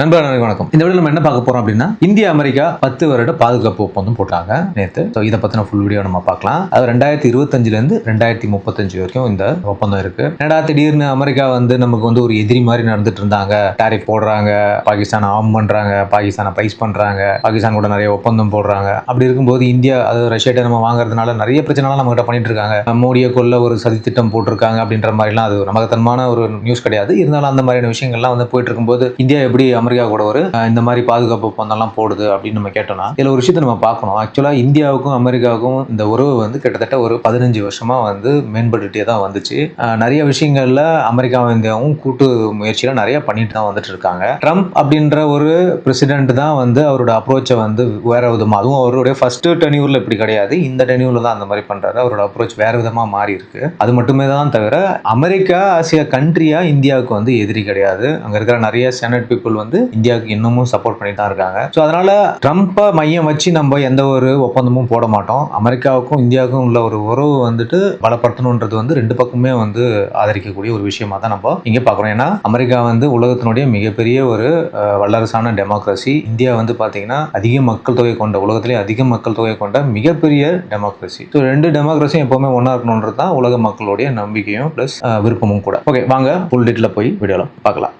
நண்பர்களுக்கு வணக்கம். இந்த வீடியோ நம்ம என்ன பார்க்க போறோம் அப்படின்னா இந்தியா அமெரிக்கா பத்து வருட பாதுகாப்பு ஒப்பந்தம் போட்டாங்க நேத்து. ஸோ இதை பத்தின ஃபுல் வீடியோ நம்ம பார்க்கலாம். அது ரெண்டாயிரத்தி இருபத்தஞ்சுல இருந்து ரெண்டாயிரத்தி முப்பத்தஞ்சு வரைக்கும் இந்த ஒப்பந்தம் இருக்கு. என்னடா திடீர்னு அமெரிக்கா வந்து நமக்கு வந்து ஒரு எதிரி மாதிரி நடந்துட்டு இருந்தாங்க. டேரிஃப் போடுறாங்க பாகிஸ்தான் ஆம் பண்றாங்க பாகிஸ்தானை பைஸ் பண்றாங்க பாகிஸ்தான் கூட நிறைய ஒப்பந்தம் போடுறாங்க. அப்படி இருக்கும்போது இந்தியா அது ரஷ்யாட்ட நம்ம வாங்குறதுனால நிறைய பிரச்சனைலாம் நம்ம கிட்ட பண்ணிட்டு இருக்காங்க. மோடியை கொல்ல ஒரு சதி திட்டம் போட்டிருக்காங்க அப்படின்ற மாதிரிலாம் அது நமக்குத்தனமான ஒரு நியூஸ் கிடையாது. இருந்தாலும் அந்த மாதிரியான விஷயங்கள்லாம் வந்து போயிட்டு இருக்கும்போது இந்தியா எப்படி அமெரிக்கா கூட ஒரு இந்த மாதிரி பாதுகாப்பு பந்தம்லாம் போடுது அப்படின்னு நம்ம கேட்டோம்னா இதில் ஒரு விஷயத்தை நம்ம பார்க்கணும். ஆக்சுவலாக இந்தியாவுக்கும் அமெரிக்காவுக்கும் இந்த உறவு வந்து கிட்டத்தட்ட ஒரு பதினஞ்சு வருஷமாக வந்து மேம்பட்டுட்டே தான் வந்துச்சு. நிறைய விஷயங்களில் அமெரிக்காவும் இந்தியாவும் கூட்டு முயற்சியில் நிறைய பண்ணிட்டு தான் வந்துட்டு இருக்காங்க. ட்ரம்ப் அப்படின்ற ஒரு பிரசிடென்ட் தான் வந்து அவரோட அப்ரோச்சை வந்து வேற விதமாக அதுவும் அவருடைய ஃபர்ஸ்ட் டெனியூரில் இப்படி கிடையாது. இந்த டெனியூரில் தான் அந்த மாதிரி பண்ணுறாரு அவரோட அப்ரோச் வேற விதமாக மாறி இருக்கு. அது மட்டுமே தான் தவிர அமெரிக்கா ஆசியா கண்ட்ரியா இந்தியாவுக்கு வந்து எதிரி கிடையாது. அங்கே இருக்கிற நிறைய செனட் பீப்புள் வந்து இந்தியாவுக்கு இன்னமும் சப்போர்ட் பண்ணி தான் இருக்காங்க. ஸோ அதனால ட்ரம்ப்பை மையம் வச்சு நம்ம எந்த ஒரு ஒப்பந்தமும் போட மாட்டோம். அமெரிக்காவுக்கும் இந்தியாவுக்கும் உள்ள ஒரு உறவு வந்துட்டு பலப்படுத்தணுன்றது வந்து ரெண்டு பக்கமே வந்து ஆதரிக்கக்கூடிய ஒரு விஷயமா தான் நம்ம இங்கே பார்க்குறோம். ஏன்னா அமெரிக்கா வந்து உலகத்தினுடைய மிகப்பெரிய ஒரு வல்லரசான டெமோக்ரஸி இந்தியா வந்து பார்த்தீங்கன்னா அதிக மக்கள் தொகை கொண்ட உலகத்திலே அதிக மக்கள் தொகை கொண்ட மிகப்பெரிய டெமோக்ரஸி ஸோ ரெண்டு டெமோக்ரஸியும் எப்பவுமே ஒன்றா இருக்கணுன்றது தான் உலக மக்களுடைய நம்பிக்கையும் ப்ளஸ் விருப்பமும் கூட. ஓகே வாங்க ஃபுல் டீட்டில் போய் வீடியோவில் பார்க்கலாம்.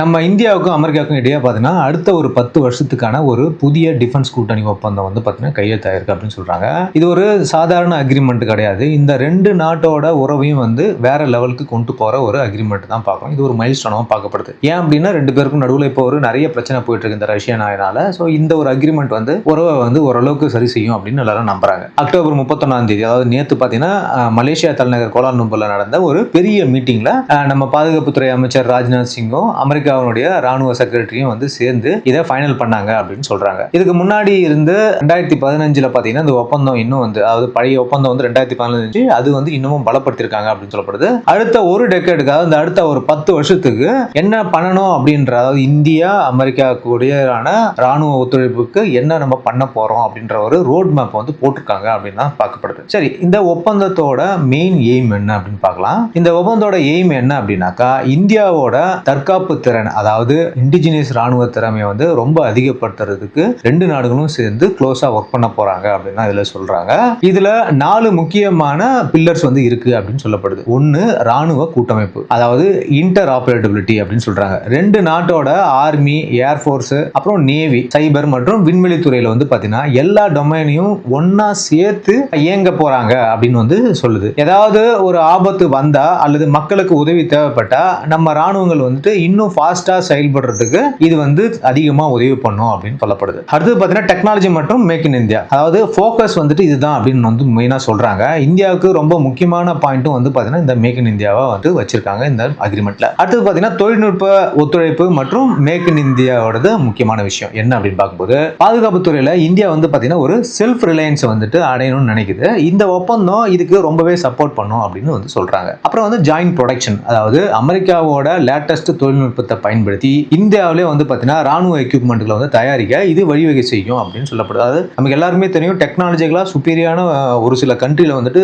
நம்ம இந்தியாவுக்கும் அமெரிக்காவுக்கும் இடையே பார்த்தீங்கன்னா அடுத்த ஒரு பத்து வருஷத்துக்கான ஒரு புதிய டிஃபென்ஸ் கூட்டணி ஒப்பந்தம் வந்து பார்த்தீங்கன்னா கையெழுத்தாயிருக்கு அப்படின்னு சொல்கிறாங்க இது ஒரு சாதாரண அக்ரிமெண்ட் கிடையாது. இந்த ரெண்டு நாட்டோட உறவையும் வந்து வேற லெவலுக்கு கொண்டு போகிற ஒரு அக்ரிமெண்ட் தான் பார்க்கணும். இது ஒரு மைல் ஸ்டோனாக பார்க்கப்படுது. ஏன் அப்படின்னா ரெண்டு பேருக்கும் நடுவில் இப்போ ஒரு நிறைய பிரச்சனை போயிட்டு இருக்கு இந்த ரஷ்யா நாயனால. ஸோ இந்த ஒரு அக்ரிமெண்ட் வந்து உறவை வந்து ஓரளவுக்கு சரி செய்யும் அப்படின்னு எல்லாரும் நம்புறாங்க. அக்டோபர் முப்பத்தொன்னாம் தேதி அதாவது நேற்று பார்த்தீங்கன்னா மலேசியா தலைநகர் கோலாலம்பூரில் நடந்த ஒரு பெரிய மீட்டிங்கில் நம்ம பாதுகாப்புத்துறை அமைச்சர் ராஜ்நாத் சிங்கும் அமெரிக்க அமெரிக்காவுடைய ராணுவ செக்ரட்டரியும் வந்து சேர்ந்து இதை ஃபைனல் பண்ணாங்க அப்படின்னு சொல்றாங்க. இதுக்கு முன்னாடி இருந்து ரெண்டாயிரத்தி பதினஞ்சுல பாத்தீங்கன்னா இந்த ஒப்பந்தம் இன்னும் வந்து அதாவது பழைய ஒப்பந்தம் வந்து ரெண்டாயிரத்தி பதினஞ்சு அது வந்து இன்னமும் பலப்படுத்திருக்காங்க அப்படின்னு சொல்லப்படுது. அடுத்த ஒரு டெக்கேடுக்காக இந்த அடுத்த ஒரு பத்து வருஷத்துக்கு என்ன பண்ணணும் அப்படின்ற அதாவது இந்தியா அமெரிக்கா கூடியரான ராணுவ ஒத்துழைப்புக்கு என்ன நம்ம பண்ண போறோம் அப்படின்ற ஒரு ரோட் மேப் வந்து போட்டிருக்காங்க அப்படின்னு தான் பார்க்கப்படுது. சரி இந்த ஒப்பந்தத்தோட மெயின் எய்ம் என்ன அப்படின்னு பார்க்கலாம். இந்த ஒப்பந்தத்தோட எய்ம் என்ன அப்படின்னாக்கா இந்தியாவோட தற்காப்பு திறன் அதாவது இண்டிஜினியஸ் ராணுவ திறமையை வந்து ரொம்ப அதிகப்படுத்துறதுக்கு ரெண்டு நாடுகளும் சேர்ந்து க்ளோஸாக ஒர்க் பண்ண போறாங்க அப்படின்னு இதில் சொல்கிறாங்க இதில் நாலு முக்கியமான பில்லர்ஸ் வந்து இருக்கு அப்படின்னு சொல்லப்படுது. ஒன்று ராணுவ கூட்டமைப்பு அதாவது இன்டர் ஆபரேட்டபிலிட்டி அப்படின்னு சொல்கிறாங்க ரெண்டு நாட்டோட ஆர்மி ஏர்ஃபோர்ஸ் அப்புறம் நேவி சைபர் மற்றும் விண்வெளி துறையில் வந்து பார்த்தீங்கன்னா எல்லா டொமைனையும் ஒன்றா சேர்த்து இயங்க போறாங்க அப்படின்னு வந்து சொல்லுது. ஏதாவது ஒரு ஆபத்து வந்தா அல்லது மக்களுக்கு உதவி தேவைப்பட்டா நம்ம ராணுவங்கள் வந்துட்டு இன்னும் ஃபாஸ்டா செயல்படுறதுக்கு இது வந்து அதிகமா உதவி பண்ணும் அப்படின்னு சொல்லப்படுது. அடுத்தது பாத்தீங்கன்னா டெக்னாலஜி மற்றும் மேக் இன் இந்தியா அதாவது ஃபோக்கஸ் வந்துட்டு இதுதான் அப்படின்னு வந்து மெயினா சொல்றாங்க. இந்தியாவுக்கு ரொம்ப முக்கியமான பாயிண்ட்டும் வந்து பாத்தீங்கன்னா இந்த மேக் இன் இந்தியாவை வந்து வச்சிருக்காங்க இந்த அக்ரிமெண்ட்ல அடுத்தது பாத்தீங்கன்னா தொழில்நுட்ப ஒத்துழைப்பு மற்றும் மேக் இன் இந்தியாவோடது முக்கியமான விஷயம். என்ன அப்படின்னு பார்க்கும்போது பாதுகாப்பு துறையில இந்தியா வந்து பாத்தீங்கன்னா ஒரு செல்ஃப் ரிலையன்ஸ் வந்துட்டு அடையணும்னு நினைக்குது. இந்த ஒப்பந்தம் இதுக்கு ரொம்பவே சப்போர்ட் பண்ணும் அப்படின்னு வந்து சொல்றாங்க. அப்புறம் வந்து ஜாயின் ப்ரொடக்ஷன் அதாவது அமெரிக்காவோட லேட்டஸ்ட் தொழில்நுட்பத்தை பயன்படுத்தி இந்தியாவிலே வந்து பார்த்தீங்கன்னா ராணுவ எக்யூப்மெண்ட்களை வந்து தயாரிக்க இது வழிவகை செய்யும் அப்படின்னு சொல்லப்படுது. அதாவது நமக்கு எல்லாருமே தெரியும் டெக்னாலஜிகளாக சுப்பீரியான ஒரு சில கண்ட்ரியில் வந்துட்டு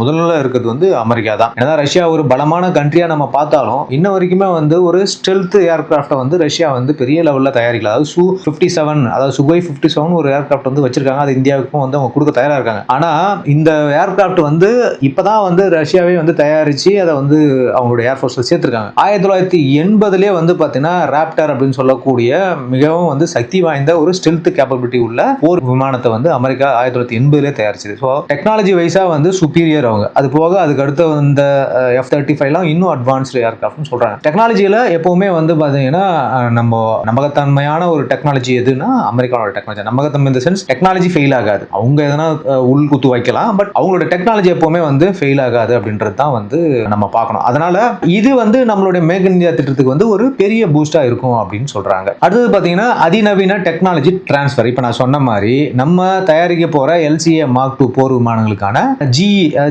முதல்ல இருக்கிறது வந்து அமெரிக்கா தான். ஏன்னா ரஷ்யா ஒரு பலமான கண்ட்ரியாக நம்ம பார்த்தாலும் இன்ன வரைக்குமே வந்து ஒரு ஸ்டெல்த் ஏர்கிராஃப்டை வந்து ரஷ்யா வந்து பெரிய லெவலில் தயாரிக்கல. அதாவது சு ஃபிஃப்டி செவன் அதாவது சுகோய் ஃபிஃப்டி செவன் ஒரு ஏர்கிராஃப்ட் வந்து வச்சிருக்காங்க. அது இந்தியாவுக்கும் வந்து அவங்க கொடுக்க தயாராக இருக்காங்க. ஆனால் இந்த ஏர்கிராஃப்ட் வந்து இப்போதான் வந்து ரஷ்யாவே வந்து தயாரிச்சு அதை வந்து அவங்களோட ஏர்ஃபோர்ஸில் சேர்த்துருக்காங்க. ஆயிரத்தி தொள்ளாயிரத்தி எண்பதுலேயே வந்து பார்த்தீங்கன்னா ராப்டர் அப்படின்னு சொல்லக்கூடிய மிகவும் வந்து சக்தி வாய்ந்த ஒரு ஸ்டெல்த் கேப்பபிலிட்டி உள்ள போர் விமானத்தை வந்து அமெரிக்கா ஆயிரத்தி தொள்ளாயிரத்தி எண்பதுலேயே தயாரிச்சது. ஸோ டெக்னாலஜி வைஸாக வந்து சுப்பீரியர் அவங்க. அது போக அதுக்கு அடுத்த வந்த எஃப் தேர்ட்டி ஃபைவ்லாம் இன்னும் அட்வான்ஸ்டு ஏர்க்ராஃப்ட்னு சொல்கிறாங்க டெக்னாலஜியில் எப்போவுமே வந்து பார்த்தீங்கன்னா நம்ம நம்பகத்தன்மையான ஒரு டெக்னாலஜி எதுன்னா அமெரிக்காவோட டெக்னாலஜி நம்பகத்தன்மை இந்த சென்ஸ் டெக்னாலஜி ஃபெயில் ஆகாது. அவங்க எதனா உள் குத்து வைக்கலாம் பட் அவங்களோட டெக்னாலஜி எப்போவுமே வந்து ஃபெயில் ஆகாது அப்படின்றது தான் வந்து நம்ம பார்க்கணும். அதனால இது வந்து நம்மளுடைய மேக் இந்தியா திட்டத்துக்கு வந்து ஒரு பெரிய பூஸ்டா இருக்கும் அப்படின்னு சொல்றாங்க. அடுத்தது பாத்தீங்கன்னா அதிநவீன டெக்னாலஜி டிரான்ஸ்ஃபர் இப்போ நான் சொன்ன மாதிரி நம்ம தயாரிக்க போற எல்சிஏ மார்க் டூ போர் விமானங்களுக்கான ஜி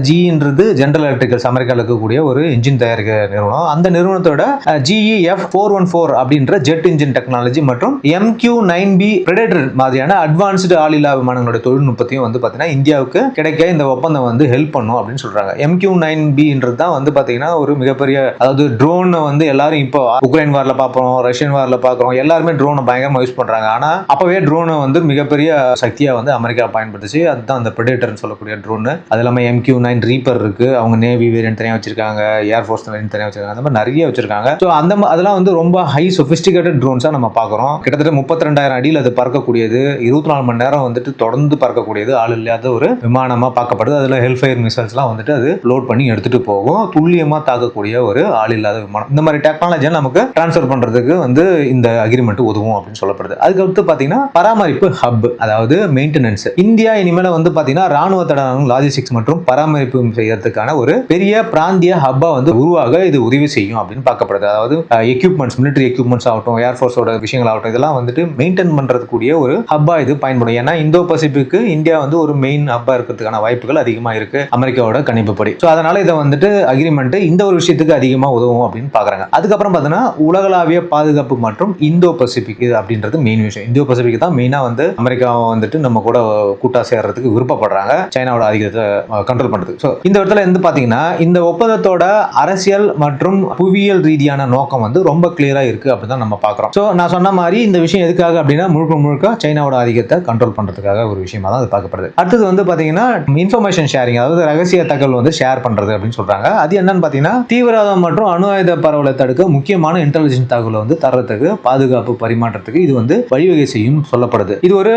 ஜின்றது ஜென்ரல் எலக்ட்ரிக்கல்ஸ் அமெரிக்காவில் இருக்கக்கூடிய ஒரு இன்ஜின் தயாரிக்க நிறுவனம். அந்த நிறுவனத்தோட ஜிஇஎஃப் ஃபோர் ஒன் ஃபோர் அப்படின்ற ஜெட் இன்ஜின் டெக்னாலஜி மற்றும் எம்கியூ நைன் பி பிரெடேட்டர் மாதிரியான அட்வான்ஸ்டு ஆளில்லா விமானங்களோட தொழில்நுட்பத்தையும் வந்து பார்த்தீங்கன்னா இந்தியாவுக்கு கிடைக்க இந்த ஒப்பந்தம் வந்து ஹெல்ப் பண்ணும் அப்படின்னு சொல்றாங்க. எம்கியூ நைன் பின்றது தான் வந்து பார்த்தீங்கன்னா ஒரு மிகப்பெரிய அதாவது ட்ரோனை வந்து எல்லாரும் இப்போ உக்ரைன் வாரில் பார்ப்போம் ரஷ்யன் வாரில் பார்க்குறோம் எல்லாருமே ட்ரோனை பயங்கரமாக யூஸ் பண்ணுறாங்க ஆனால் அப்போவே ட்ரோனை வந்து மிகப்பெரிய சக்தியாக வந்து அமெரிக்கா பயன்படுத்துச்சு. அதுதான் அந்த ப்ரெடேட்டர்னு சொல்லக்கூடிய ட்ரோனு அது இல்லாமல் எம்கியூ நைன் ரீப்பர் இருக்குது அவங்க நேவி வேரியன்ட் தனியாக வச்சிருக்காங்க ஏர்ஃபோர்ஸ் வேரியன்ட் தனியாக வச்சிருக்காங்க. அந்த மாதிரி நிறைய வச்சிருக்காங்க. ஸோ அந்த அதெல்லாம் வந்து ரொம்ப ஹை சொஃபிஸ்டிகேட்டட் ட்ரோன்ஸாக நம்ம பார்க்குறோம். கிட்டத்தட்ட முப்பத்தி ரெண்டாயிரம் அடியில் அது பறக்கக்கூடியது. இருபத்தி நாலு மணி நேரம் வந்துட்டு தொடர்ந்து பறக்கக்கூடியது. ஆள் இல்லாத ஒரு விமானமாக பார்க்கப்படுது. அதில் ஹெல்ஃபயர் மிசைல்ஸ்லாம் வந்துட்டு அது லோட் பண்ணி எடுத்துகிட்டு போகும். துல்லியமாக தாக்கக்கூடிய ஒரு ஆள் இல்லாத விமானம். இந்த மாதிரி டெக்னாலஜியை நமக்கு ட்ரான்ஸ்ஃபர் பண்ணுறதுக்கு வந்து இந்த அக்ரிமெண்ட் உதவும் அப்படின்னு சொல்லப்படுது. அதுக்கடுத்து பார்த்தீங்கன்னா பராமரிப்பு ஹப் அதாவது மெயின்டெனன்ஸ் இந்தியா இனிமேல் வந்து பார்த்தீங்கன்னா ராணுவ தடங்கள் லாஜிஸ்டிக்ஸ் மற்றும் பராமரிப்பு செய்யறதுக்கான ஒரு பெரிய பிராந்திய ஹப்பா வந்து உருவாக இது உதவி செய்யும் அப்படின்னு பார்க்கப்படுது. அதாவது எக்யூப்மெண்ட்ஸ் military எக்யூப்மெண்ட்ஸ் ஆகட்டும் ஏர்ஃபோர்ஸோட விஷயங்கள் ஆகட்டும் இதெல்லாம் வந்துட்டு மெயின்டைன் பண்ணுறதுக்கூடிய ஒரு ஹப்பா இது பயன்படும். ஏன்னா இந்தோ பசிபிக்கு இந்தியா வந்து ஒரு மெயின் ஹப்பா இருக்கிறதுக்கான வாய்ப்புகள் அதிகமாக இருக்கு அமெரிக்காவோட கணிப்புப்படி. ஸோ அதனால இதை வந்துட்டு அக்ரிமெண்ட் இந்த ஒரு விஷயத்துக்கு அதிகமாக உதவும் அப்படின்னு பார்க்குறாங்க. அதுக்கப்புறம் பார்த்தீங்கன்னா உலகளாவிய பாதுகாப்பு மற்றும் இந்தோ பசிபிக் இது அப்படின்றது மெயின் விஷயம். இந்தோ பசிபிக் தான் மெயினாக வந்து அமெரிக்கா வந்துட்டு நம்ம கூட கூட்டா சேர்றதுக்கு விருப்பப்படுறாங்க. சைனாவோட அதிகத்தை கண்ட்ரோல் பண்ணுறதுக்கு ஸோ இந்த இடத்துல இருந்து பார்த்தீங்கன்னா இந்த ஒப்பந்தத்தோட அரசியல் மற்றும் புவியியல் ரீதியான நோக்கம் வந்து ரொம்ப கிளியரா இருக்கு அப்படின்னு தான் நம்ம பார்க்குறோம் ஸோ நான் சொன்ன மாதிரி இந்த விஷயம் எதுக்காக அப்படின்னா முழுக்க முழுக்க சைனாவோட ஆதிக்கத்தை கண்ட்ரோல் பண்றதுக்காக ஒரு விஷயமா தான் அது பார்க்கப்படுது. அடுத்தது வந்து பார்த்தீங்கன்னா இன்ஃபர்மேஷன் ஷேரிங் அதாவது ரகசிய தகவல் வந்து ஷேர் பண்றது அப்படின்னு சொல்றாங்க. அது என்னன்னு பார்த்தீங்கன்னா தீவிரவாதம் மற்றும் அணு ஆயுத பரவலை தடுக்க முக்கியமான இன்டெலிஜென்ஸ் தகவலை வந்து தர்றதுக்கு பாதுகாப்பு பரிமாற்றத்துக்கு இது வந்து வழிவகை செய்யும் சொல்லப்படுது. இது ஒரு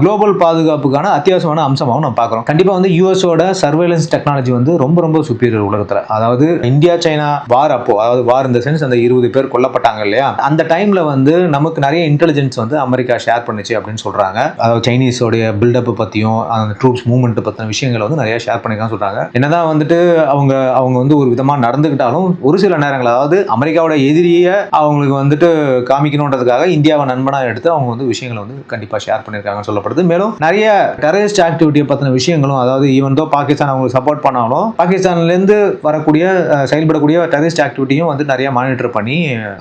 குளோபல் பாதுகாப்புக்கான அத்தியாவசியமான அம்சமாகவும் நம்ம பார்க்குறோம். கண்டிப்பாக வந்து யூஎஸோட சர்வேலன்ஸ் டெக்னாலஜி வந்து ரொம்ப ரொம்ப சுப்பீரியர் உலகத்தில். அதாவது இந்தியா சைனா வார் அப்போ அதாவது வார் இந்த சென்ஸ் அந்த இருபது பேர் கொல்லப்பட்டாங்க இல்லையா? அந்த டைம்ல வந்து நமக்கு நிறைய இன்டெலிஜென்ஸ் வந்து அமெரிக்கா ஷேர் பண்ணுச்சு அப்படின்னு சொல்றாங்க. அதாவது சைனீஸோடைய பில்டப் பத்தியும் அந்த ட்ரூப்ஸ் மூவ்மெண்ட் பத்தின விஷயங்களை வந்து நிறைய ஷேர் பண்ணிக்கலாம் சொல்றாங்க. என்னதான் வந்துட்டு அவங்க அவங்க வந்து ஒரு விதமா நடந்துக்கிட்டாலும் ஒரு சில நேரங்கள் அதாவது அமெரிக்காவோட எதிரியை அவங்களுக்கு வந்துட்டு காமிக்கணுன்றதுக்காக இந்தியாவை நண்பனாக எடுத்து அவங்க வந்து விஷயங்களை வந்து கண்டிப்பாக ஷேர் பண்ணியிருக்காங்கன்னு சொல்லப்படுது. மேலும் நிறைய டெரரிஸ்ட் ஆக்டிவிட்டியை பற்றின விஷயங்களும் அதாவது ஈவன் தோ பாகிஸ்தான் அவங்களுக்கு சப்போர்ட் பண்ணாலும் பாகிஸ்தான்லேருந்து வரக்கூடிய செயல்படக்கூடிய டெரரிஸ்ட் ஆக்டிவிட்டியும் வந்து நிறைய மானிட்டர் பண்ணி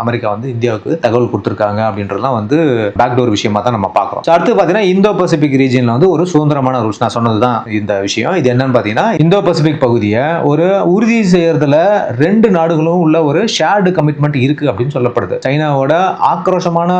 அமெரிக்கா வந்து இந்தியாவுக்கு தகவல் கொடுத்துருக்காங்க அப்படின்றதுலாம் வந்து பேக்டோர் விஷயமா தான் நம்ம பார்க்குறோம். அடுத்து பார்த்தீங்கன்னா இந்தோ பசிபிக் ரீஜியன்ல வந்து ஒரு சுதந்திரமான ரூல்ஸ் நான் சொன்னது தான் இந்த விஷயம். இது என்னன்னு பார்த்தீங்கன்னா இந்தோ பசிபிக் பகுதியை ஒரு உறுதி செய்யறதுல ரெண்டு நாடுகளும் உள்ள ஒரு ஷேர்டு கமிட்மெண்ட் இருக்கு அப்படின்னு சொல்லப்படுது. சைனாவோட ஆக்ரோஷமான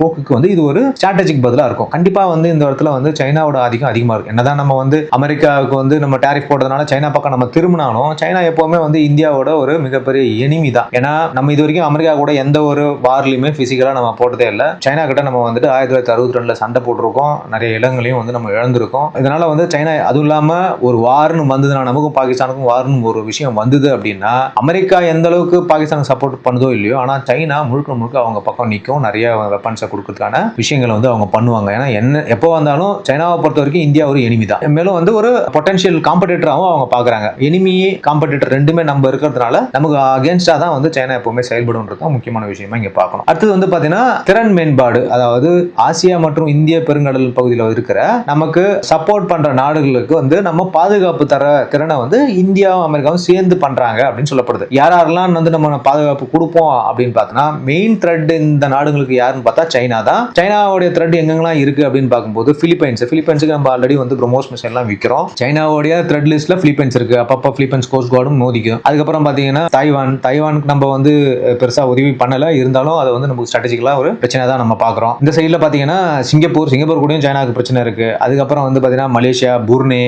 போக்குக்கு வந்து இது ஒரு ஸ்ட்ராட்டஜிக் பதிலாக இருக்கும். கண்டிப்பாக வந்து இந்த இடத்துல வந்து சைனாவோட ஆதிக்கம் அதிகமாக இருக்கும் என்னதான் நம்ம வந்து அமெரிக்காவுக்கு வந்து நம்ம டேரிஃப் போடுறதுனால சைனா பக்கம் நம்ம திரும்பினாலும் சைனா எப்போவுமே வந்து இந்தியாவோட ஒரு மிகப்பெரிய எனிமி தான். ஏன்னா நம்ம இது வரைக்கும் அமெரிக்கா கூட எந்த ஒரு வார்லையுமே பிசிக்கலாக நம்ம போட்டதே இல்லை. சைனா கிட்ட நம்ம வந்துட்டு ஆயிரத்தி தொள்ளாயிரத்தி அறுபத்தி ரெண்டில் சண்டை போட்டிருக்கோம். நிறைய இடங்களையும் வந்து நம்ம இழந்திருக்கோம். இதனால வந்து சைனா அதுவும் இல்லாமல் ஒரு வார்னு வந்ததுன்னா நமக்கும் பாகிஸ்தானுக்கும் வார்னு ஒரு விஷயம் வந்தது அப்படின்னா அமெரிக்கா எந்த அளவுக்கு பாகிஸ்தானுக்கு சப்போர்ட் பண்ணுதோ இல்லையோ ஆனால் ஆனா சைனா முழுக்க முழுக்க அவங்க பக்கம் நிற்கும் நிறைய வெப்பன்ஸை கொடுக்கறதுக்கான விஷயங்களை வந்து அவங்க பண்ணுவாங்க. ஏன்னா என்ன எப்போ வந்தாலும் சைனாவை பொறுத்த வரைக்கும் இந்தியா ஒரு எனிமி தான். மேலும் வந்து ஒரு பொட்டன்ஷியல் காம்படிட்டராகவும் அவங்க பார்க்குறாங்க. எனிமி காம்படிட்டர் ரெண்டுமே நம்ம இருக்கிறதுனால நமக்கு அகேன்ஸ்டாக தான் வந்து சைனா எப்பவுமே செயல்படுன்றது தான் முக்கியமான விஷயமா இங்கே பார்க்கணும். அடுத்தது வந்து பார்த்தீங்கன்னா திறன் மேம்பாடு. அதாவது ஆசியா மற்றும் இந்திய பெருங்கடல் பகுதியில் இருக்கிற நமக்கு சப்போர்ட் பண்ணுற நாடுகளுக்கு வந்து நம்ம பாதுகாப்பு தர திறனை வந்து இந்தியாவும் அமெரிக்காவும் சேர்ந்து பண்ணுறாங்க அப்படின்னு சொல்லப்படுது. யார் யாரெல்லாம் வந்து நம்ம பாதுகாப்பு கொடுப்போம் அப்படின்னு பார்த்தோன்னா மெயின் த்ரெட் இந்த நாடுகளுக்கு யாருன்னு பார்த்தா சைனா தான். சைனாவுடைய த்ரெட் எங்கெங்கெல்லாம் இருக்கு அப்படின்னு பார்க்கும்போது பிலிப்பைன்ஸ் பிலிப்பைன்ஸுக்கு நம்ம ஆல்ரெடி வந்து பிரமோஸ் மிஷன் எல்லாம் விற்கிறோம் சைனாவுடைய த்ரெட் லிஸ்ட்ல பிலிப்பைன்ஸ் இருக்கு. அப்பப்போ பிலிப்பைன்ஸ் கோஸ்ட் கார்டும் மோதிக்கும். அதுக்கப்புறம் பார்த்தீங்கன்னா தைவான் தைவானுக்கு நம்ம வந்து பெருசாக பெருசா உதவி பண்ணல. இருந்தாலும் அதை வந்து நமக்கு ஸ்ட்ராட்டஜிக்கலாக ஒரு பிரச்சனை தான் நம்ம பார்க்குறோம். இந்த சைடில் பார்த்தீங்கன்னா சிங்கப்பூர். சிங்கப்பூர் கூடயும் சைனாவுக்கு பிரச்சனை இருக்கு. அதுக்கப்புறம் வந்து பார்த்தீங்கன்னா Malaysia Brunei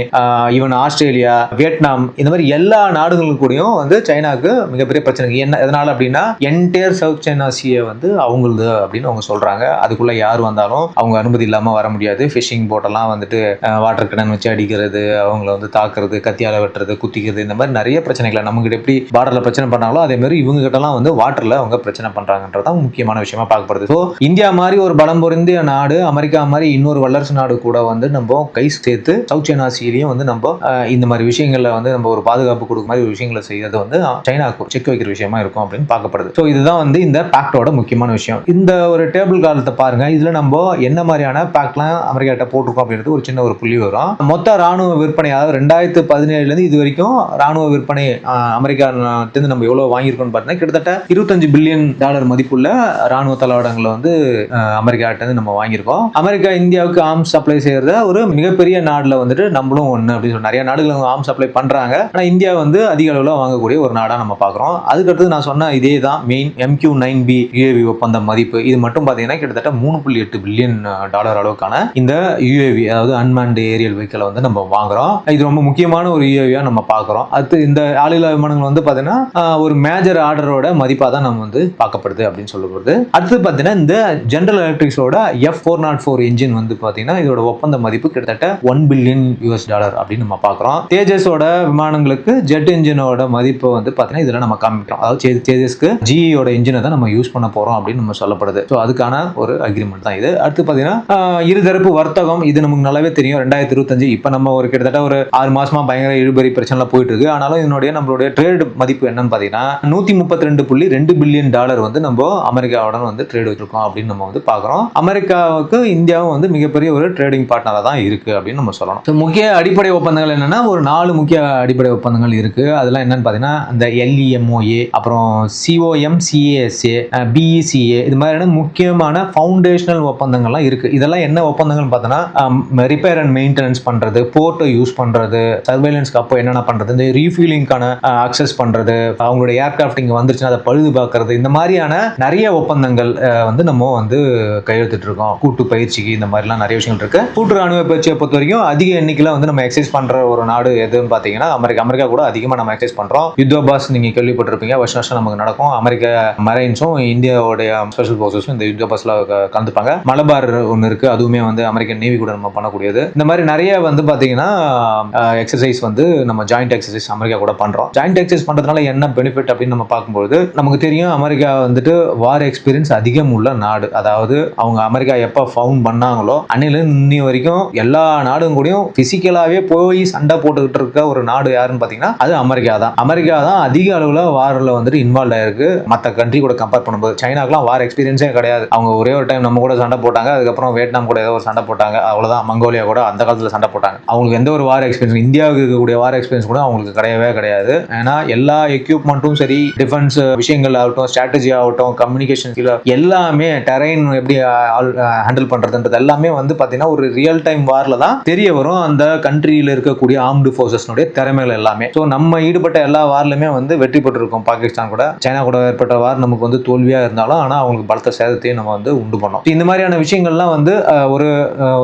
even Australia Vietnam இந்த மாதிரி எல்லா நாடுகளுக்கு கூடயும் வந்து சைனாவுக்கு மிகப்பெரிய பிரச்சனை என்ன எதனால அப்படின்னா என்டையர் சவுத் சைனா சீயை வந்து அவங்களுது அப்படின்னு அவங்க சொல்கிறாங்க அதுக்குள்ளே யார் வந்தாலும் அவங்க அனுமதி இல்லாமல் வர முடியாது. ஃபிஷிங் போட்டெல்லாம் வந்துட்டு வாட்டர் கிணன் வச்சு அடிக்கிறது அவங்கள வந்து தாக்குறது கத்தியால வெட்டுறது குத்திக்கிறது இந்த மாதிரி நிறைய பிரச்சனைகளை நம்மகிட்ட எப்படி பார்டரில் பிரச்சனை பண்ணாங்களோ அதே மாதிரி இவங்க கிட்டலாம் வந்து வாட்டரில் அவங்க பிரச்சனை பண்ணுறாங்கன்றதான் முக்கியமான விஷயமா பார்க்கப்படுது ஸோ இந்தியா மாதிரி ஒரு பலம் பொருந்திய நாடு அமெரிக்கா மாதிரி இன்னொரு வல்லரசு நாடு கூட வந்து நம்ம கை சேர்த்து சவுத் சைனா சீலையும் வந்து நம்ம இந்த மாதிரி விஷயங்களில் வந்து நம்ம ஒரு பாதுகாப்பு கொடுக்க மாதிரி ஒரு விஷயங்களை செய்யறது வந்து சைனாவுக்கு செக் வைக்கிற விஷயமா இருக்கும் அப்படின்னு பார்க்கப்படுது. ஸோ இதுதான் இதுதான் வந்து இந்த பேக்டோட முக்கியமான விஷயம். இந்த ஒரு டேபிள் காலத்தை பாருங்க. இதுல நம்ம என்ன மாதிரியான பேக்லாம் அமெரிக்காட்ட போட்டிருக்கோம் அப்படின்றது ஒரு சின்ன ஒரு புள்ளி வரும். மொத்த ராணுவ விற்பனை அதாவது ரெண்டாயிரத்து பதினேழுல இருந்து இது வரைக்கும் ராணுவ விற்பனை அமெரிக்கா அமெரிக்காட்டிலிருந்து நம்ம எவ்வளவு வாங்கியிருக்கோம்னு பார்த்தீங்கன்னா கிட்டத்தட்ட இருபத்தஞ்சு பில்லியன் டாலர் மதிப்புள்ள ராணுவ தளவாடங்களை வந்து ஆஹ், நம்ம வாங்கியிருக்கோம். அமெரிக்கா இந்தியாவுக்கு ஆர்ம்ஸ் சப்ளை செய்யறத ஒரு மிகப்பெரிய நாடுல வந்துட்டு நம்மளும் ஒன்று அப்படின்னு சொல்லி நிறைய நாடுகள் ஆம் சப்ளை பண்றாங்க. ஆனா இந்தியா வந்து அதிக அளவில் வாங்கக்கூடிய ஒரு நாடா நம்ம பார்க்குறோம் அதுக்கடுத்து நான் சொன்ன இதே தான் main MQ nine B UAV ஒப்பந்தம் மதிப்பு. இது மட்டும் பார்த்தீங்கன்னா கிட்டத்தட்ட மூணு புள்ளி எட்டு பில்லியன் டாலர் அளவுக்கான இந்த யூஏவி அதாவது அன்மேண்ட் ஏரியல் வெஹிக்கிளை வந்து நம்ம வாங்குறோம். இது ரொம்ப முக்கியமான ஒரு யூஏவியா நம்ம பார்க்குறோம் அடுத்து இந்த ஆளில்லா விமானங்கள் வந்து பார்த்தீங்கன்னா ஒரு மேஜர் ஆர்டரோட மதிப்பாக தான் நம்ம வந்து பார்க்கப்படுது அப்படின்னு சொல்லப்படுது. அடுத்து பார்த்தீங்கன்னா இந்த general எலக்ட்ரிக்ஸோட F four naught four engine வந்து பார்த்தீங்கன்னா இதோட ஒப்பந்த மதிப்பு கிட்டத்தட்ட ஒன் பில்லியன் யூஎஸ் டாலர் அப்படின்னு நம்ம பார்க்குறோம் தேஜஸோட விமானங்களுக்கு ஜெட் இன்ஜினோட மதிப்பு வந்து பார்த்தீங்கன்னா இதில் நம்ம காமிக்கிறோம். அதாவது தேஜஸ்க்கு ஜியோட இன்ஜினை தான் நம்ம யூஸ் பண்ண போகிறோம் அப்படின்னு நம்ம சொல்லப்படுது. ஸோ அதுக்கான ஒரு அக்ரிமெண்ட் தான் இது. அடுத்து பார்த்தீங்கன்னா இருதரப்பு வர்த்தகம் இது நமக்கு நல்லாவே தெரியும். ரெண்டாயிரத்தி இருபத்தஞ்சு இப்போ நம்ம ஒரு கிட்டத்தட்ட ஒரு ஆறு மாசமா பயங்கர இழுபறி பிரச்சனை போயிட்டு இருக்கு ஆனாலும் இதனுடைய நம்மளுடைய ட்ரேட் மதிப்பு என்னன்னு பார்த்தீங்கன்னா நூற்றி முப்பத்தி ரெண்டு புள்ளி ரெண்டு பில்லியன் டாலர் வந்து நம்ம அமெரிக்காவுடன் வந்து ட்ரேட் வச்சிருக்கோம் அப்படின்னு நம்ம வந்து பார்க்குறோம் அமெரிக்காவுக்கு இந்தியாவும் வந்து மிகப்பெரிய ஒரு ட்ரேடிங் பார்ட்னராக தான் இருக்கு அப்படின்னு நம்ம சொல்லணும். முக்கிய அடிப்படை ஒப்பந்தங்கள் என்னன்னா ஒரு நாலு முக்கிய அடிப்படை ஒப்பந்தங்கள் இருக்கு. அதெல்லாம் என்னன்னு பார்த்தீங்கன்னா அந்த எல்இஎம்ஓஏ அப்புறம் சிஓஎம் பிஏஎஸ்ஏ பிஇசிஏ இது மாதிரியான முக்கியமான ஃபவுண்டேஷனல் ஒப்பந்தங்கள்லாம் இருக்குது இதெல்லாம் என்ன ஒப்பந்தங்கள்னு பார்த்தோன்னா ரிப்பேர் அண்ட் மெயின்டெனன்ஸ் பண்ணுறது போர்ட்டை யூஸ் பண்ணுறது சர்வேலன்ஸ்க்கு அப்போ என்னென்ன பண்ணுறது இந்த ரீஃபீலிங்க்கான அக்சஸ் பண்ணுறது அவங்களுடைய ஏர்கிராஃப்ட் இங்கே வந்துருச்சுன்னா அதை பழுது பார்க்கறது இந்த மாதிரியான நிறைய ஒப்பந்தங்கள் வந்து நம்ம வந்து கையெழுத்துட்டு இருக்கோம். கூட்டு பயிற்சிக்கு இந்த மாதிரிலாம் நிறைய விஷயங்கள் இருக்கு. கூட்டு ராணுவ பயிற்சியை பொறுத்த வரைக்கும் அதிக எண்ணிக்கையில் வந்து நம்ம எக்ஸசைஸ் பண்ற ஒரு நாடு எதுன்னு பார்த்தீங்கன்னா அமெரிக்கா. அமெரிக்கா கூட அதிகமாக நம்ம எக்ஸசைஸ் பண்றோம். யுத்தோபாஸ் நீங்க கேள்விப்பட்டிருப்பீங்க. வருஷம் வருஷம் நமக்கு நடக்கும். அமெரிக்க மரைன்ஸும் இந்தியாவுடைய ஸ்பெஷல் ஃபோர்ஸஸும் இந்த யுத்த பஸ்ல கலந்துப்பாங்க. மலபார் ஒன்று இருக்கு. அதுவுமே வந்து அமெரிக்கன் நேவி கூட நம்ம பண்ணக்கூடியது. இந்த மாதிரி நிறைய வந்து பாத்தீங்கன்னா எக்ஸசைஸ் வந்து நம்ம ஜாயிண்ட் எக்ஸசைஸ் அமெரிக்கா கூட பண்றோம். ஜாயிண்ட் எக்ஸசைஸ் பண்றதுனால என்ன பெனிஃபிட் அப்படின்னு நம்ம பார்க்கும்போது நமக்கு தெரியும் அமெரிக்கா வந்துட்டு வார் எக்ஸ்பீரியன்ஸ் அதிகம் உள்ள நாடு. அதாவது அவங்க அமெரிக்கா எப்போ ஃபவுண்ட் பண்ணாங்களோ அன்னையில இன்னி வரைக்கும் எல்லா நாடும் கூடயும் பிசிக்கலாவே போய் சண்டை போட்டுக்கிட்டு இருக்க ஒரு நாடு யாருன்னு பாத்தீங்கன்னா அது அமெரிக்கா தான். அமெரிக்கா தான் அதிக அளவுல வாரில் வந்துட்டு இன்வால்வ் ஆயிருக்கு. மற்ற கண்ட்ரி கூட கம்பேர் பண்ணும்போது சைனாக்கெல்லாம் வார் எக்ஸ்பீரியன்ஸே கிடையாது. அவங்க ஒரே ஒரு டைம் நம்ம கூட சண்டை போட்டாங்க அதுக்கப்புறம் வியட்நாம் கூட ஏதோ ஒரு சண்டை போட்டாங்க அவ்வளோதான் மங்கோலியா கூட அந்த காலத்தில் சண்டை போட்டாங்க. அவங்களுக்கு எந்த ஒரு வார் எக்ஸ்பீரியன்ஸ் இந்தியாவுக்கு இருக்கக்கூடிய வார் எக்ஸ்பீரியன்ஸ் கூட அவங்களுக்கு கிடையவே கிடையாது. ஏன்னா எல்லா எக்யூப்மெண்ட்டும் சரி டிஃபென்ஸ் விஷயங்கள் ஆகட்டும் ஸ்ட்ராட்டஜி ஆகட்டும் கம்யூனிகேஷன் எல்லாமே டெரைன் எப்படி ஹேண்டில் பண்ணுறதுன்றது எல்லாமே வந்து பார்த்தீங்கன்னா ஒரு ரியல் டைம் வாரில் தான் தெரிய வரும். அந்த கண்ட்ரியில் இருக்கக்கூடிய ஆர்ம்டு ஃபோர்ஸஸ்னுடைய திறமைகள் எல்லாமே. ஸோ நம்ம ஈடுபட்ட எல்லா வார்லையுமே வந்து வெற்றி பெற்றிருக்கோம் பாகிஸ்தான் கூட. சைனா கூட ஏற்பட்ட வார் நமக்கு வந்து தோல்வியாக இருந்தாலும் ஆனால் அவங்களுக்கு பலத்த சேதத்தையும் நம்ம வந்து உண்டு பண்ணோம். இந்த மாதிரியான விஷயங்கள்லாம் வந்து ஒரு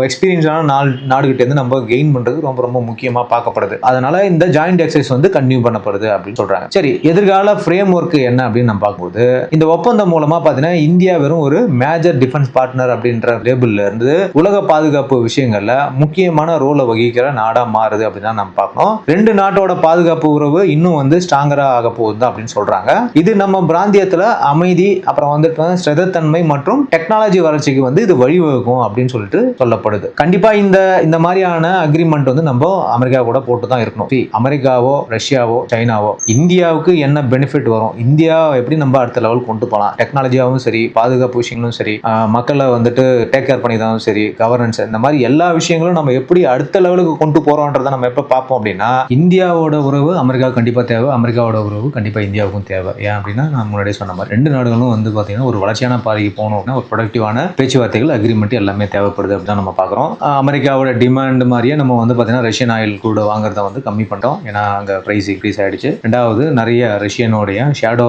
எக்ஸ்பீரியன்ஸான நாள் நாடுகிட்டேருந்து நம்ம கெயின் பண்றது ரொம்ப ரொம்ப முக்கியமாக பார்க்கப்படுது. அதனால இந்த ஜாயிண்ட் எக்ஸசைஸ் வந்து கன்டினியூ பண்ணப்படுது அப்படின்னு சொல்றாங்க. சரி எதிர்கால ஃப்ரேம் ஒர்க் என்ன அப்படின்னு நம்ம பார்க்கும்போது இந்த ஒப்பந்தம் மூலமா பார்த்தீங்கன்னா இந்தியா வெறும் ஒரு மேஜர் டிஃபென்ஸ் பார்ட்னர் அப்படின்ற லேபிள்ல இருந்து உலக பாதுகாப்பு விஷயங்கள்ல முக்கியமான ரோலை வகிக்கிற நாடா மாறுது அப்படின்னு தான் நம்ம பார்க்கணும். ரெண்டு நாட்டோட பாதுகாப்பு உறவு இன்னும் வந்து ஸ்ட்ராங்கரா ஆக போகுது அப்படின்னு சொல்றாங்க. இது நம்ம பிராந்திய பிராந்தியத்துல அமைதி அப்புறம் வந்துட்டு ஸ்திரத்தன்மை மற்றும் டெக்னாலஜி வளர்ச்சிக்கு வந்து இது வழிவகுக்கும் அப்படின்னு சொல்லிட்டு சொல்லப்படுது. கண்டிப்பாக இந்த இந்த மாதிரியான அக்ரிமெண்ட் வந்து நம்ம அமெரிக்கா கூட போட்டு தான் இருக்கணும். அமெரிக்காவோ ரஷ்யாவோ சைனாவோ இந்தியாவுக்கு என்ன பெனிஃபிட் வரும்? இந்தியா எப்படி நம்ம அடுத்த லெவல் கொண்டு போகலாம்? டெக்னாலஜியாகவும் சரி பாதுகாப்பு விஷயங்களும் சரி மக்களை வந்துட்டு டேக் கேர் பண்ணிதான் சரி கவர்னன்ஸ் இந்த மாதிரி எல்லா விஷயங்களும் நம்ம எப்படி அடுத்த லெவலுக்கு கொண்டு போறோன்றதை நம்ம எப்போ பார்ப்போம் அப்படின்னா இந்தியாவோட உறவு அமெரிக்காவுக்கு கண்டிப்பாக தேவை அமெரிக்காவோட உறவு கண்டிப்பாக இந்தியாவுக்கும் தேவை. ஏன் அப்படின்னா நான் முன்னாடியே சொன்ன மாதிரி. ரெண்டு நாடுகளும் வந்து பார்த்தீங்கன்னா ஒரு வளர்ச்சியான பாதைக்கு போகணும் அப்படின்னா ஒரு ப்ரொடக்டிவான பேச்சுவார்த்தைகள் அக்ரிமெண்ட் எல்லாமே தேவைப்படுது அப்படின்னு தான் நம்ம பார்க்குறோம். அமெரிக்காவோட டிமாண்ட் மாதிரியே நம்ம வந்து பார்த்தீங்கன்னா ரஷ்யன் ஆயில் கூட வாங்குறத வந்து கம்மி பண்ணிட்டோம். ஏன்னா அங்கே ப்ரைஸ் இன்க்ரீஸ் ஆயிடுச்சு. ரெண்டாவது நிறைய ரஷ்யனுடைய ஷேடோ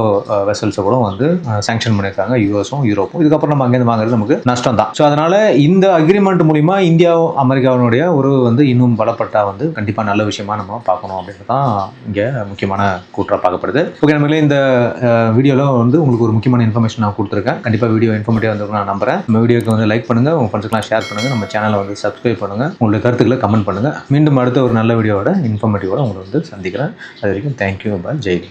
வெசல்ஸை கூட வந்து சாங்ஷன் பண்ணியிருக்காங்க. யூஎஸும் யூரோப்பும் இதுக்கப்புறம் நம்ம அங்கேருந்து வாங்குறது நமக்கு நஷ்டம் தான். ஸோ அதனால இந்த அக்ரிமெண்ட் மூலிமா இந்தியாவும் அமெரிக்காவினுடைய உறவு வந்து இன்னும் பலப்பட்டா வந்து கண்டிப்பாக நல்ல விஷயமா நம்ம பார்க்கணும் அப்படின்னு தான் இங்கே முக்கியமான கூற்றாக பார்க்கப்படுது. ஓகே நம்மளே இந்த வீடியோவில் வந்து உங்களுக்கு ஒரு முக்கியமான இன்ஃபர்மேஷன் நான் கொடுத்துருக்கேன். கண்டிப்பாக வீடியோ இன்ஃபர்மேட்டிவ் வந்து நான் நம்புறேன். நம்ம வீடியோக்கு வந்து லைக் பண்ணுங்கள் உங்கள் ஃப்ரெண்ட்ஸ்க்குலாம் ஷேர் பண்ணுங்கள் நம்ம சேனலை வந்து சப்ஸ்கிரைப் பண்ணுங்கள் உங்களுடைய கருத்துக்களை கமெண்ட் பண்ணுங்கள் மீண்டும் அடுத்த ஒரு நல்ல வீடியோவோட இன்ஃபர்மேட்டிவோட உங்களை வந்து சந்திக்கிறேன். அது வரைக்கும் தேங்க்யூ பாய் ஜெய்